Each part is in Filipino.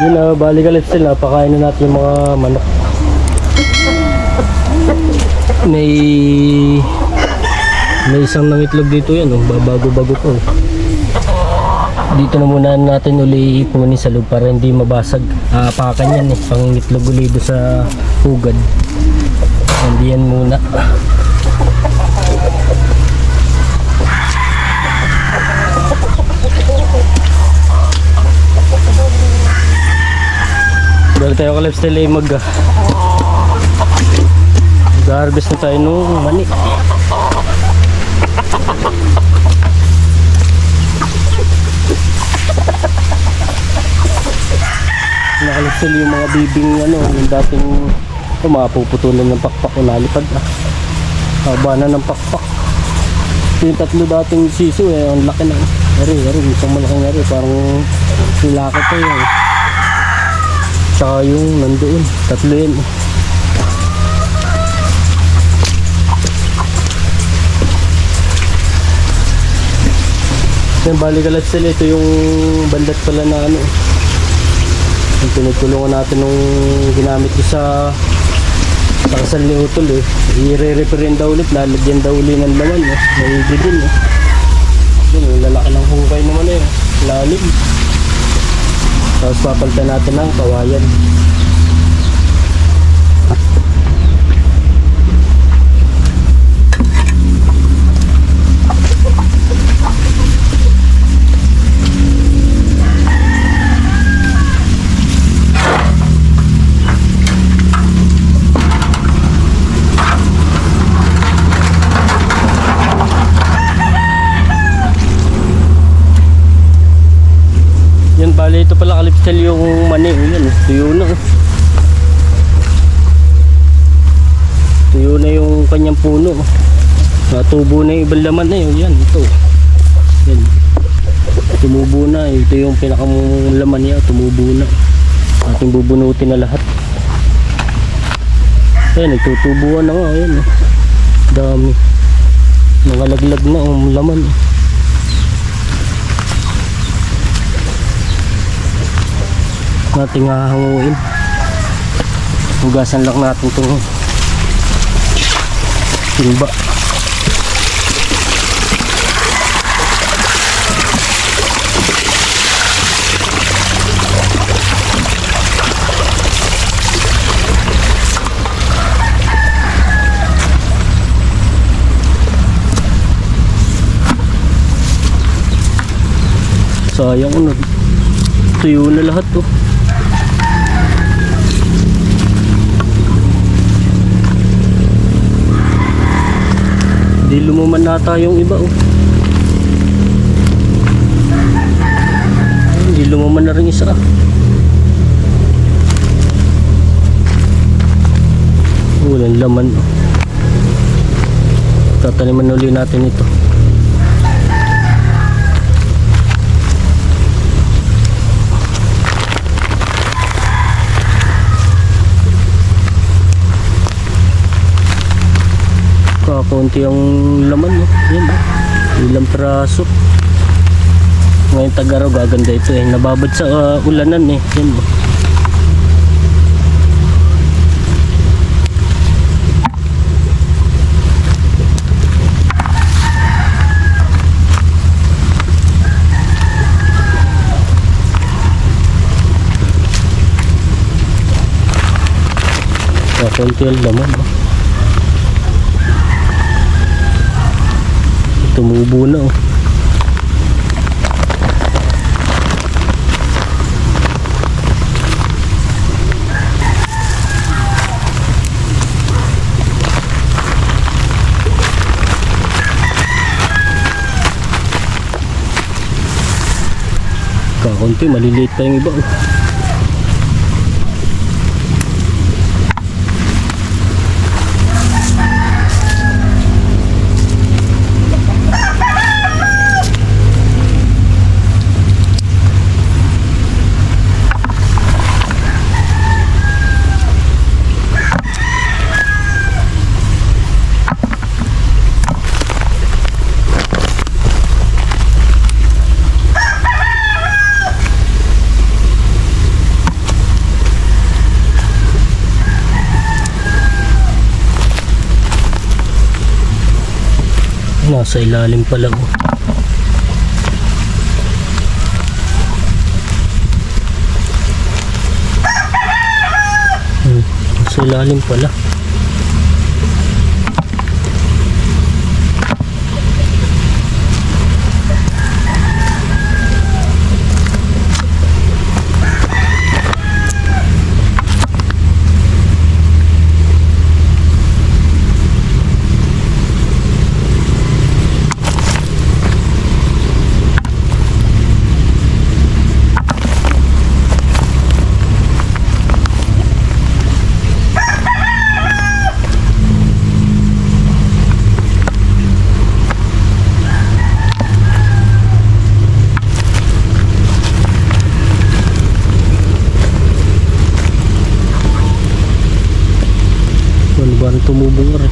Yun na, bali ka still, napakain na natin yung mga manok. May may isang nangitlog dito yan, oh. babago-bago po. Dito na muna natin uli ipunin sa loob para hindi mabasag. Aapakan yan eh, pangitlog uli doon sa hugad. Hindi yan muna. Tayo ka lifestyle ay mag Mag-harvest na tayo nung mani. Nakalipsil yung mga bibing ano, yung dating oh, ng pakpak o nalipad ah. Haba na ng pakpak. Yung tatlo dating siso eh, ang laki na. Eri, eri, isang malaking eri, parang nilaki to yun. Tsaka nandoon, tatlo yun. Yan, bali kalat sila. Ito yung bandat pala na ano. Yung pinagkulungan natin nung ginamit ko sa sa kasal ni Utol eh. I-re-referin daw ulit. Lalagyan daw ulit ng laman eh. May din eh. Yun, lalaki ng hukay naman eh. Lalim. Tapos papalitan natin ng kawayan. Tuyo na. oh. Tuyo na yung kanyang puno. Natubo na yung ibang laman na yun. Yan, ito. Yan. Tumubo na. Ito yung pinakamong laman niya. Tumubo na. Ating bubunutin na lahat. Ayan, nagtutubuan na nga. Ayan, oh. Dami. Nakalaglag na ang laman. eh. Nating hahanguin hugasan lang natin itong timba. Sayang ano tuyo na lahat oh Di lumuman nata yung iba oh. Hindi lumuman na rin isa ah. Walang laman oh. Tataniman uli natin ito. Kakaunti ang laman no. Yan. Ilang praso. Ngayon tagaraw gaganda ito eh. Nababad sa uh, ulanan eh. Yan oh. Kakaunti ang laman oh. Tumubo na oh. Kakunti, maliliit pa yung iba oh. Nasa ilalim pala oh. Hmm, nasa ilalim pala. Rin tumubong rin?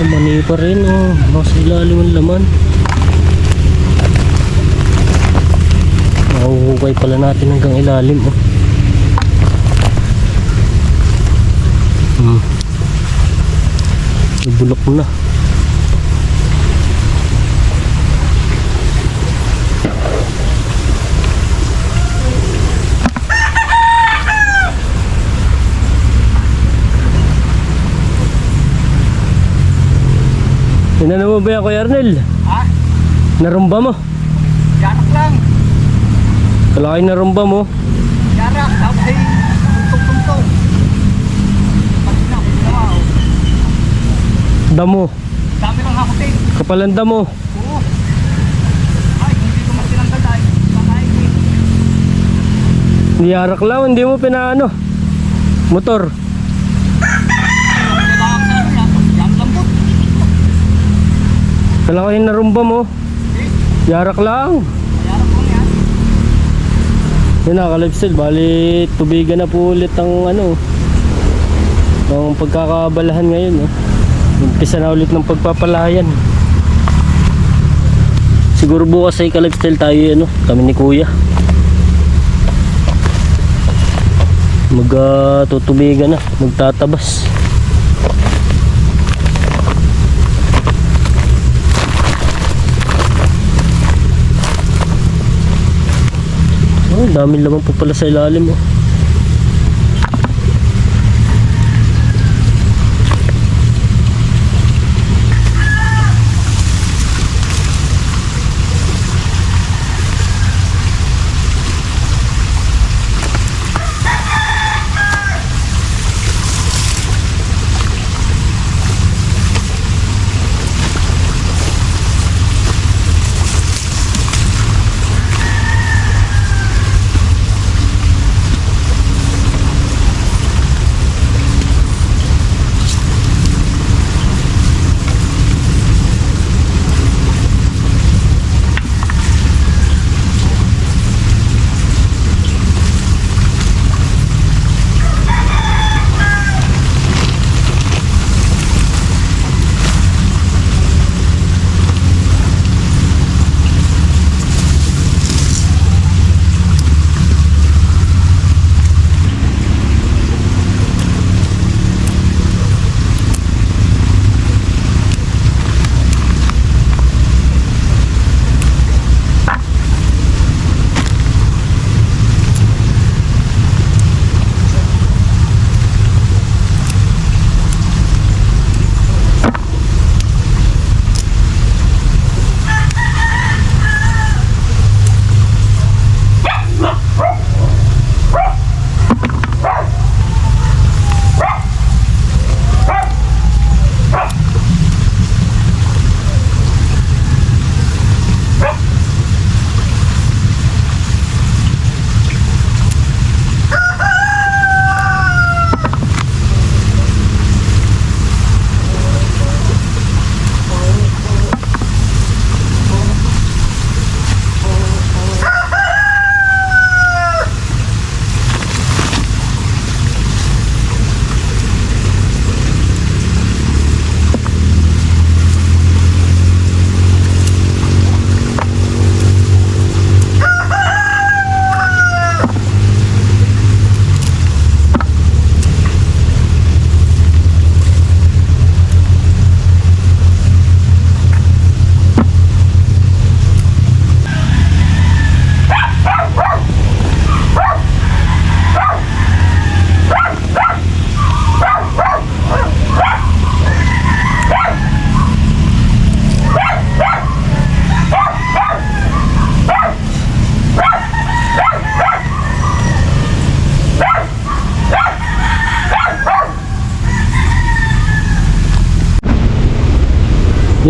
Ah, mani pa rin oh. Nasa ilalim ang laman. Mahuhukay pala natin hanggang ilalim oh. Hmm. Ibulok na. Tinanong mo ba yan, Kuya Arnel? Ha? Narumba mo? Yarak lang. Kalaki narumba mo? Yarak. Tapos ay oh. Damo. Dami ng hakutin. Kapalan damo. Oo. Ay, hindi ko masinanggal ay. Kakain eh. Niyarak lang, hindi mo pinaano. Motor. Kailangan sa ano yan. Yan lambot. Kalaki narumba mo. Eh, Yarak lang. yarak lang yan. Na, kalipsil. Bali, tubigan na po ulit ang ano. Ang pagkakabalahan ngayon. Oh. Umpisa na ulit ng pagpapalayan. Siguro bukas ay kalipsil tayo ano, kami ni kuya. Mag ah, tutubigan na, magtatabas. Dami laman po pala sa ilalim oh.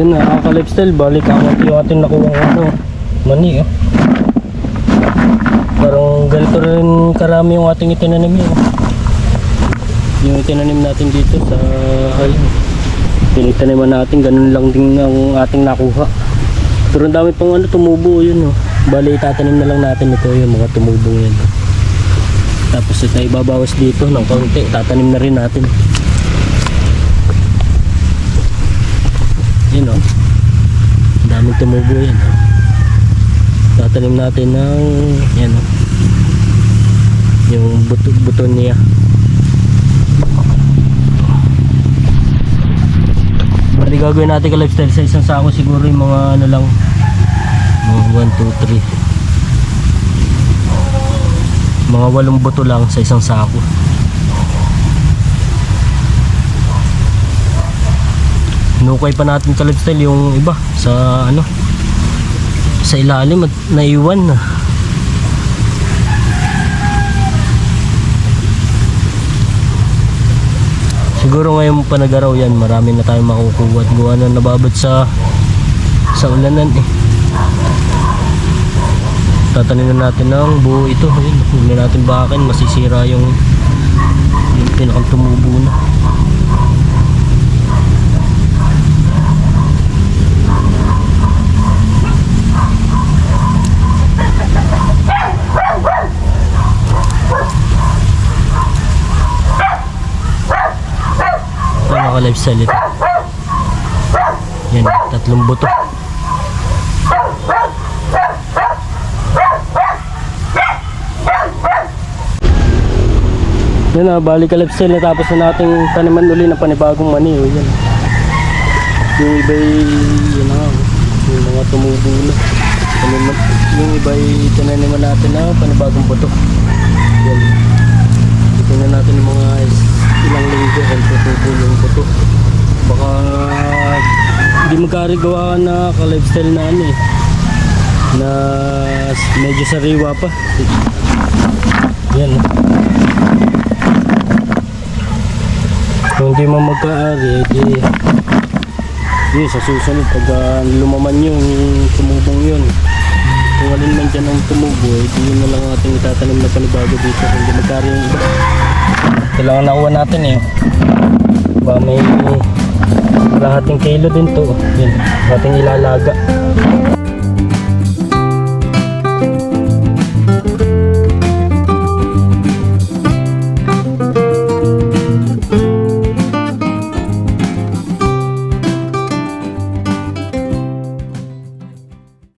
Yun na, ang ka-lifestyle, balik ang yung ating nakuha ng ano, mani oh. Parang ganito rin karami yung ating itinanim yun. oh. Yung itinanim natin dito sa ayun. Pinagtaniman natin, ganun lang din ang ating nakuha. Pero ang dami pang ano, tumubo yun oh. Bali, itatanim na lang natin ito yung mga tumubong yan. Tapos ito ibabawas dito ng kaunti, tatanim na rin natin. Yun o. Daming tumubo yan o. Tatanim natin ng yan o. Yung buto, buto niya. Bali gagawin natin ka lifestyle sa isang sako siguro yung mga ano lang. Mga 1, 2, 3. Mga walong buto lang sa isang sako. Nukay pa natin ka lifestyle yung iba sa ano sa ilalim at naiwan na. Siguro ngayon pa nagaraw yan, marami na tayong makukuha at gawa na nababad sa sa ulanan eh. Tatanim na natin ng buo ito. Ayun, huwag na natin bakin, masisira yung yung pinakang tumubo na. Ito naka lifestyle ito. Yan, tatlong buto. Yan na, balik ka lifestyle natapos na nating taniman uli ng panibagong mani. Oh, yan. Yung iba yun na, yung mga tumubo na. Taniman, yung iba tinaniman natin na panibagong buto. Yan. Tingnan natin yung mga ilang linggo kung buto. Baka hindi magkarigawa na ka-lifestyle na ano eh. Na medyo sariwa pa. Yan. Kung hindi mo magkaari, edi yun, sa susunod pag ah, lumaman yung tumubong yun kung alin man dyan ang tumubo edi yun na lang ating itatanim na panibago dito kung hindi magkaari yung iba ito lang ang nakuha natin eh ba may lahating kilo din to. Yun ating ilalaga